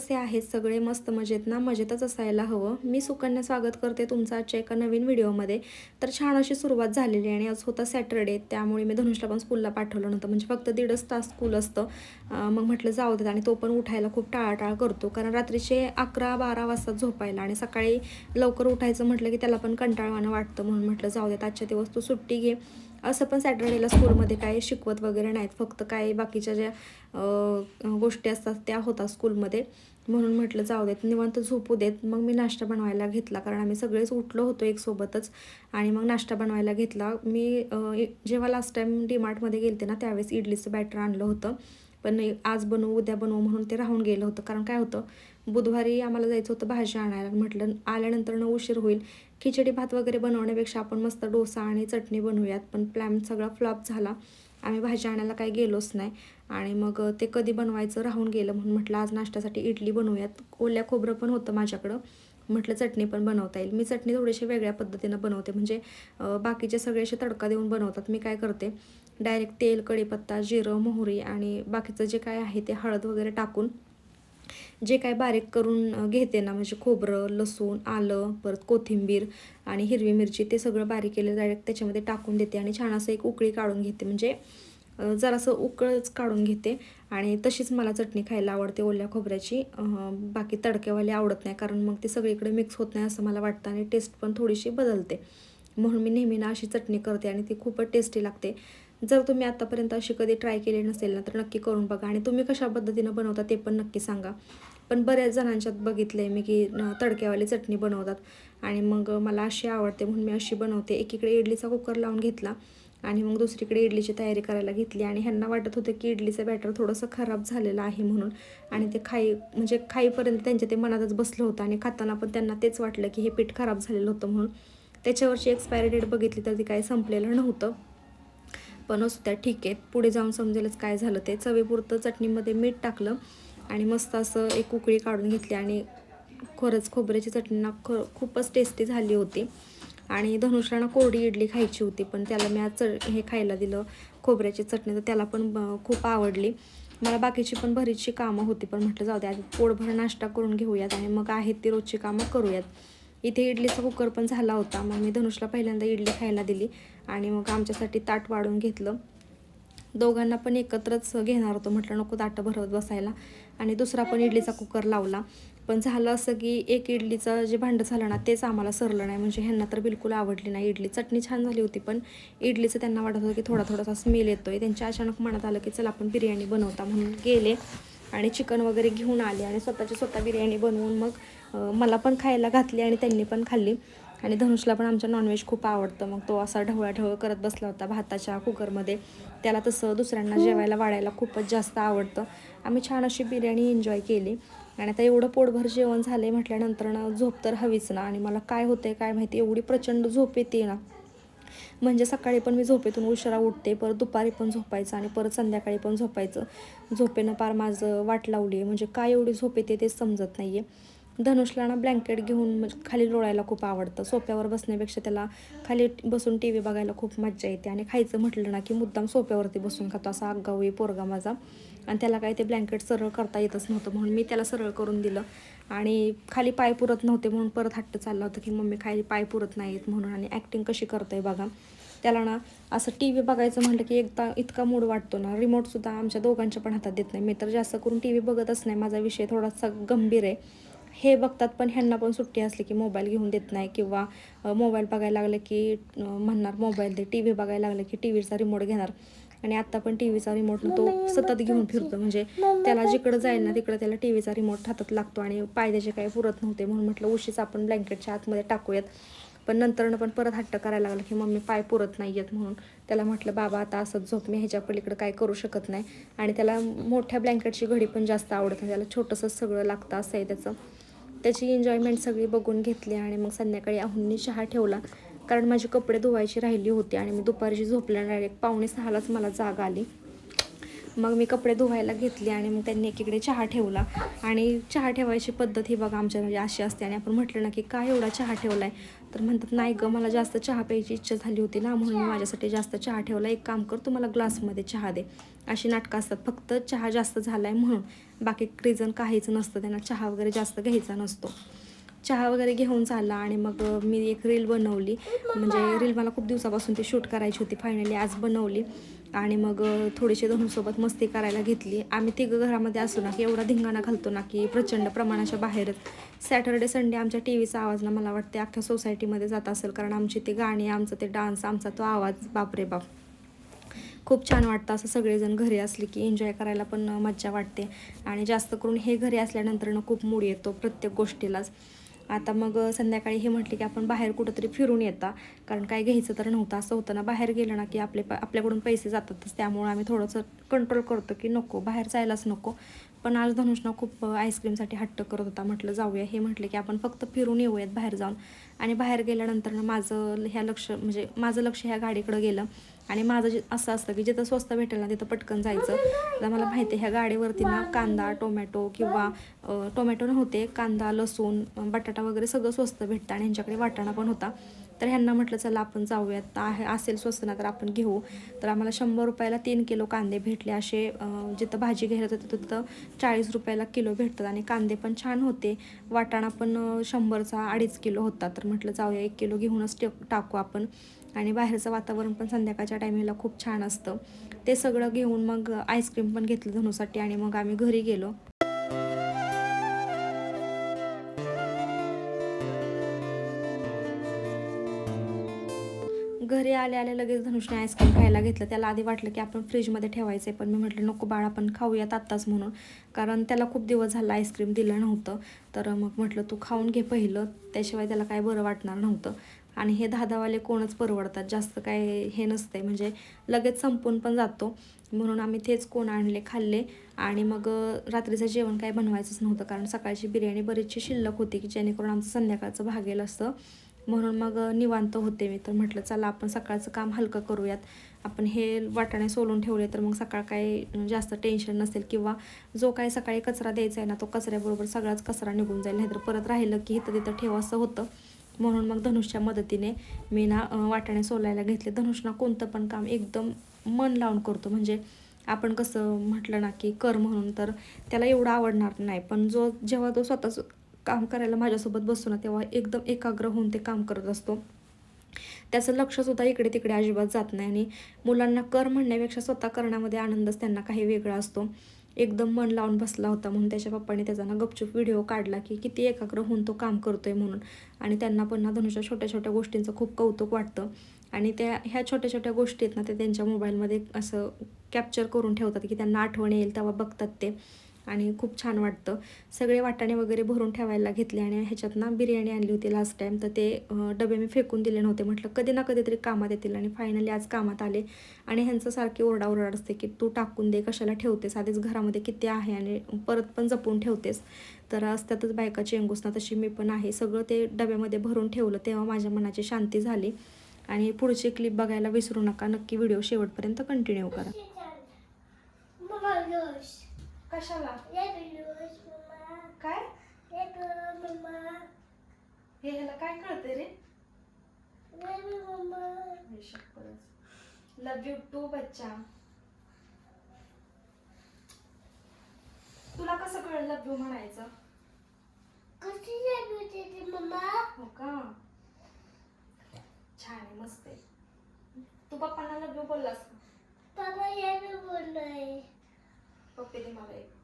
कसे आहेत सगळे मस्त मजेत ना? मजेतच असायला हवं. मी सुकन्या स्वागत करते तुमचं आजच्या एका नवीन व्हिडिओमध्ये. तर छान अशी सुरुवात झालेली आहे आणि आज होता सॅटरडे त्यामुळे मी धनुषला पण स्कूलला पाठवलं नव्हतं. म्हणजे फक्त दीडच तास स्कूल असतं. मग म्हटलं जाऊ देत आणि तो पण उठायला खूप टाळाटाळ करतो. कारण रात्रीचे अकरा बारा वाजता झोपायला आणि सकाळी लवकर उठायचं म्हटलं की त्याला पण कंटाळवाणं वाटतं म्हणून म्हटलं जाऊ देत आजच्या दिवस तू सुट्टी घे. असं पण सॅटर्डेला स्कूलमध्ये काय शिकवत वगैरे नाहीत. फक्त काय बाकीच्या ज्या गोष्टी असतात त्या होतात स्कूलमध्ये. म्हणून म्हटलं जाऊ देत निवांत झोपू देत. मग मी नाश्ता बनवायला घेतला कारण आम्ही सगळेच उठलो होतो एक सोबतच. आणि मग नाश्ता बनवायला घेतला. मी जेव्हा लास्ट टाईम डीमार्टमध्ये गेलते ना त्यावेळेस इडलीचं बॅटर आणलं होतं. पण आज बनवू उद्या बनवू म्हणून ते राहून गेलं होतं. कारण काय होतं बुधवारी आम्हाला जायचं होतं भाजी आणायला. म्हटलं आल्यानंतर न उशीर होईल. खिचडी भात वगैरे बनवण्यापेक्षा आपण मस्त डोसा आणि चटणी बनवूयात. पण प्लॅन सगळा फ्लॉप झाला. आम्ही भाजी आणायला काही गेलोच नाही. आणि मग ते कधी बनवायचं राहून गेलं म्हणून म्हटलं आज नाश्त्यासाठी इडली बनवूयात. ओल्या खोबरं पण होतं माझ्याकडं. म्हटलं चटणी पण बनवता येईल. मी चटणी थोडीशी वेगळ्या पद्धतीनं बनवते. म्हणजे बाकीचे सगळे असे तडका देऊन बनवतात. मी काय करते डायरेक्ट तेल कढीपत्ता जिरं मोहरी आणि बाकीचं जे काय आहे ते हळद वगैरे टाकून जे काय बारीक करून घेते ना म्हणजे खोबरं लसूण आलं परत कोथिंबीर आणि हिरवी मिरची ते सगळं बारीक केलं डायरेक्ट त्याच्यामध्ये टाकून देते आणि छान असं एक उकळी काढून घेते. म्हणजे जरासं उकळच काढून घेते आणि तशीच मला चटणी खायला आवडते ओल्या खोबऱ्याची. बाकी तडकेवाली आवडत नाही कारण मग ते सगळीकडे मिक्स होत नाही असं मला वाटतं आणि टेस्ट पण थोडीशी बदलते. म्हणून मी नेहमी ना अशी चटणी करते आणि ती खूपच टेस्टी लागते. जर तुम्ही आतापर्यंत अशी कधी ट्राय केली नसेल ना तर नक्की करून बघा. आणि तुम्ही कशा पद्धतीनं बनवता ते पण नक्की सांगा. पण बऱ्याच जणांच्यात बघितलं आहे मी की न- तडक्यावाली चटणी बनवतात. आणि मग मला अशी आवडते म्हणून मी अशी बनवते. एकीकडे इडलीचा कुकर लावून घेतला आणि मग दुसरीकडे इडलीची तयारी करायला घेतली. आणि ह्यांना वाटत होतं की इडलीचं बॅटर थोडंसं खराब झालेलं आहे म्हणून. आणि ते खाई म्हणजे खाईपर्यंत त्यांच्या ते मनातच बसलं होतं. आणि खाताना पण त्यांना तेच वाटलं की हे पीठ खराब झालेलं होतं म्हणून. त्याच्यावरची एक्सपायरी डेट बघितली तर ते काही संपलेलं नव्हतं. पण असू त्या ठीक आहे. पुढे जाऊन समजेलच काय झालं ते. चवीपुरतं चटणीमध्ये मीठ टाकलं आणि मस्त असं एक उकळी काढून घेतली आणि खरंच खोबऱ्याची चटणी ना ख खूपच टेस्टी झाली होती. आणि धनुषला ना कोरडी इडली खायची होती पण त्याला मी आज च हे खायला दिलं. खोबऱ्याची चटणी तर त्याला पण खूप आवडली. मला बाकीची पण बरीचशी कामं होती पण म्हटलं जाऊ द्या आधी पोटभर नाश्ता करून घेऊयात आणि मग आहेत ती रोजची कामं करूयात. इथे इडलीचा कुकर पण झाला होता मग मी धनुषला पहिल्यांदा इडली खायला दिली. आणि मग आमच्यासाठी ताट वाढून घेतलं. दोघांना पण एकत्रच घेणार होतो. म्हटलं नको ताटं भरवत बसायला. आणि दुसरा पण इडलीचा कुकर लावला. पण झालं असं की एक इडलीचं जे भांडं झालं ना तेच आम्हाला सरलं नाही. म्हणजे ह्यांना तर बिलकुल आवडली नाही. इडली चटणी छान झाली होती पण इडलीचं त्यांना वाटत होतं की थोडा थोडासा स्मेल येतोय. त्यांच्या अचानक मनात आलं की चला आपण बिर्याणी बनवता म्हणून गेले. आणि चिकन वगैरे घेऊन आले आणि स्वतःची स्वतः बिर्याणी बनवून मग मला पण खायला घातली आणि त्यांनी पण खाल्ली. आणि धनुषला पण आमच्या नॉनव्हेज खूप आवडतं. मग तो असा ढवळाढवळ करत बसला होता भाताच्या कुकरमध्ये. त्याला तसं दुसऱ्यांना जेवायला वाढायला खूपच जास्त आवडतं. आम्ही छान अशी बिर्याणी एन्जॉय केली. आणि आता एवढं पोटभर जेवण झालं आहे म्हटल्यानंतर ना झोप तर हवीच ना. आणि मला काय होतंय काय माहिती एवढी प्रचंड झोप येते ना. म्हणजे सकाळी पण मी झोपेतून उशिरा उठते परत दुपारी पण झोपायचं आणि परत संध्याकाळी पण झोपायचं. झोपेनं पार माझं वाट लावली आहे म्हणजे काय एवढी झोप येते तेच समजत नाही आहे धनुषला ना ब्लँकेट घेऊन म्हणजे खाली लोळायला खूप आवडतं. सोफ्यावर बसण्यापेक्षा त्याला खाली बसून टी व्ही बघायला खूप मज्जा येते. आणि खायचं म्हटलं ना की मुद्दाम सोप्यावरती बसून खातो. असा आगाऊ आहे पोरगा माझा. आणि त्याला काय ते ब्लँकेट सरळ करता येतच नव्हतं म्हणून मी त्याला सरळ करून दिलं. आणि खाली पाय पुरत नव्हते म्हणून परत हट्ट चालला होता की मम्मी खाली पाय पुरत नाहीत म्हणून आणि ॲक्टिंग कशी करतंय बघा. त्याला ना असं टी व्ही बघायचं म्हटलं की एकदा इतका मूड वाटतो ना. रिमोटसुद्धा आमच्या दोघांच्या पण हातात देत नाही. मी तर जास्त करून टी व्ही बघतच नाही. माझा विषय थोडासा गंभीर आहे. हे बघतात पण ह्यांना पण सुट्टी असली की मोबाईल घेऊन देत नाही किंवा मोबाईल बघायला लागलं की म्हणणार मोबाईल दे टी व्ही बघायला लागलं की टी व्हीचा रिमोट घेणार. आणि आत्ता पण टी व्हीचा रिमोट तो सतत घेऊन फिरतो. म्हणजे त्याला जिकडं जाईल ना तिकडं त्याला टी व्हीचा रिमोट हातात लागतो आणि पाय त्याचे काही पुरत नव्हते म्हणून म्हटलं उशीच आपण ब्लँकेटच्या आतमध्ये टाकूयात. पण नंतरनं पण परत हट्ट करायला लागलं की मम्मी पाय पुरत नाही आहेत म्हणून त्याला म्हटलं बाबा आता असंच झोप मी ह्याच्या पलीकडे काय करू शकत नाही. आणि त्याला मोठ्या ब्लँकेटची घडी पण जास्त आवडत नाही. त्याला छोटंसंच सगळं लागतं असं आहे त्याचं. त्याची एन्जॉयमेंट सगळी बघून घेतली आणि मग संध्याकाळी आहुंनी चहा ठेवला. कारण माझे कपडे धुवायची राहिली होती आणि मी दुपारची झोपल्या डायरेक्ट पावणे सहालाच मला जाग आली. मग मी कपडे धुवायला घेतले आणि मग त्यांनी एकीकडे चहा ठेवला. आणि चहा ठेवायची पद्धत ही बघा आमच्या म्हणजे अशी असते आणि आपण म्हटलं ना की काय एवढा चहा ठेवला आहे तर म्हणतात नाही गं मला जास्त चहा प्यायची इच्छा झाली होती ना म्हणून मी माझ्यासाठी जास्त चहा ठेवला. एक काम कर तू मला ग्लासमध्ये चहा दे. अशी नाटकं असतात. फक्त चहा जास्त झाला आहे म्हणून. बाकी रिझन काहीच नसतं. त्यांना चहा वगैरे जास्त घ्यायचा नसतो. चहा वगैरे घेऊन चालला आणि मग मी एक रील बनवली. म्हणजे रील मला खूप दिवसापासून ती शूट करायची होती. फायनली आज बनवली. आणि मग थोडीशी धनुसोबत मस्ती करायला घेतली. आम्ही तिघं घरामध्ये असू ना की एवढा धिंगाणा घालतो ना की प्रचंड प्रमाणाच्या बाहेरच सॅटर्डे संडे आमच्या टी व्हीचा आवाज ना मला वाटते अख्ख्या सोसायटीमध्ये जात असेल. कारण आमची ते गाणी आमचं ते डान्स आमचा तो आवाज बापरे बाप. खूप छान वाटतं असं सगळेजण घरी असले की एन्जॉय करायला पण मज्जा वाटते. आणि जास्त करून हे घरी असल्यानंतर ना खूप मूड येतो प्रत्येक गोष्टीलाच. आता मग संध्याकाळी हे म्हटले की आपण बाहेर कुठंतरी फिरून येता. कारण काय घ्यायचं तर नव्हतं. असं होतं ना बाहेर गेलं ना की आपले प आपल्याकडून पैसे जातातच. त्यामुळं आम्ही थोडंसं कंट्रोल करतो की नको बाहेर जायलाच नको. पण आज धनुषनं खूप आईस्क्रीमसाठी हट्ट करत होता. म्हटलं जाऊया. हे म्हटले की आपण फक्त फिरून येऊयात बाहेर जाऊन. आणि बाहेर गेल्यानंतर ना माझं ह्या लक्ष म्हणजे माझं लक्ष ह्या गाडीकडं गेलं. आणि माझं जे असं असतं की जिथं स्वस्त भेटेल ना तिथं पटकन जायचं. आता मला माहिती आहे ह्या गाडीवरती ना कांदा टोमॅटो किंवा टोमॅटो नव्हते कांदा लसूण बटाटा वगैरे सगळं स्वस्त भेटतं आणि ह्यांच्याकडे वाटाणा पण होता. तर ह्यांना म्हटलं चला आपण जाऊयात. आहे असेल स्वस्त ना तर आपण घेऊ. तर आम्हाला शंभर रुपयाला तीन किलो कांदे भेटले. असे जिथं भाजी घ्यायला होतं तिथं चाळीस रुपयाला किलो भेटतात आणि कांदे पण छान होते. वाटाणा पण शंभरचा अडीच किलो होता. तर म्हटलं जाऊया एक किलो घेऊनच टाकू आपण. आणि बाहेरचं वातावरण पण संध्याकाळच्या टायमिंगला खूप छान असतं. ते सगळं घेऊन मग आईस्क्रीम पण घेतलं धनुसाठी आणि मग आम्ही घरी गेलो. घरी आले आले लगेच धनुषने आईस्क्रीम खायला घेतलं. त्याला आधी वाटलं की आपण फ्रीजमध्ये ठेवायचं आहे पण मी म्हटलं नको बाळ आपण खाऊयात आत्ताच म्हणून. कारण त्याला खूप दिवस झाला आईस्क्रीम दिलं नव्हतं. तर मग म्हटलं तू खाऊन घे पहिलं. त्याशिवाय त्याला काय बरं वाटणार नव्हतं. आणि हे दहादावाले कोणच परवडतात जास्त काय हे नसते म्हणजे लगेच संपून पण जातो. म्हणून आम्ही तेच कोण आणले खाल्ले आणि मग रात्रीचं जेवण काय बनवायचंच नव्हतं. कारण सकाळची बिर्याणी बरीचशी शिल्लक होती की जेणेकरून आमचं संध्याकाळचं भागेल असतं. म्हणून मग निवांत होते मी. तर म्हटलं चला आपण सकाळचं काम हलकं करूयात. आपण हे वाटाणे सोलून ठेवले तर मग सकाळ काय जास्त टेन्शन नसेल किंवा जो काय सकाळी कचरा द्यायचा आहे ना तो कचऱ्याबरोबर सगळाच कचरा निघून जाईल. नाहीतर परत राहिलं की इथं तिथं ठेव असं होतं. म्हणून मग धनुषच्या मदतीने मी ना वाटाणे सोलायला घेतले. धनुषना कोणतं पण काम एकदम मन लावून करतो. म्हणजे आपण कसं म्हटलं ना की कर म्हणून तर त्याला एवढं आवडणार नाही. पण जो जेव्हा तो स्वतःच काम करायला माझ्यासोबत बसतो ना तेव्हा एकदम एकाग्र होऊन ते काम करत असतो. त्याचं लक्षसुद्धा इकडे तिकडे अजिबात जात नाही आणि मुलांना कर म्हणण्यापेक्षा स्वतः करण्यामध्ये आनंदच त्यांना काही वेगळा असतो. एकदम मन लावून बसला होता म्हणून त्याच्या पप्पाने त्याचा ना गपचूप व्हिडिओ काढला की किती एकाग्र होऊन तो काम करतोय म्हणून. आणि त्यांना पण ना धनुष्या छोट्या छोट्या गोष्टींचं खूप कौतुक वाटतं. आणि त्या ह्या छोट्या छोट्या गोष्टी आहेत ना ते त्यांच्या मोबाईलमध्ये असं कॅप्चर करून ठेवतात की त्यांना आठवण येईल तेव्हा बघतात ते. आणि खूप छान वाटतं. सगळे वाटाणे वगैरे भरून ठेवायला घेतले आणि ह्याच्यात ना बिर्याणी आणली होती लास्ट टाईम तर ते डबे मी फेकून दिले नव्हते. म्हटलं कधी ना कधीतरी कामात येतील आणि फायनली आज कामात आले. आणि ह्यांचं सारखी ओरडाओरड असते की तू टाकून दे कशाला ठेवतेस? आधीच घरामध्ये किती आहे आणि परत पण जपून ठेवतेस. तर असतातच बायका चेंगूस ना तशी मी पण आहे. सगळं ते डब्यामध्ये भरून ठेवलं तेव्हा माझ्या मनाची शांती झाली. आणि पुढची क्लिप बघायला विसरू नका. नक्की व्हिडिओ शेवटपर्यंत कंटिन्यू करा. कशाला? काय? हे ह्याला काय कळते रे? Baby लव यू टू बच्चा. तुला कसं कळलं लव यू म्हणायचं? कशी जात होती मम्मा हो का? छान आहे मस्त आहे. तू पप्पांना लव यू बोललास का? ভালোই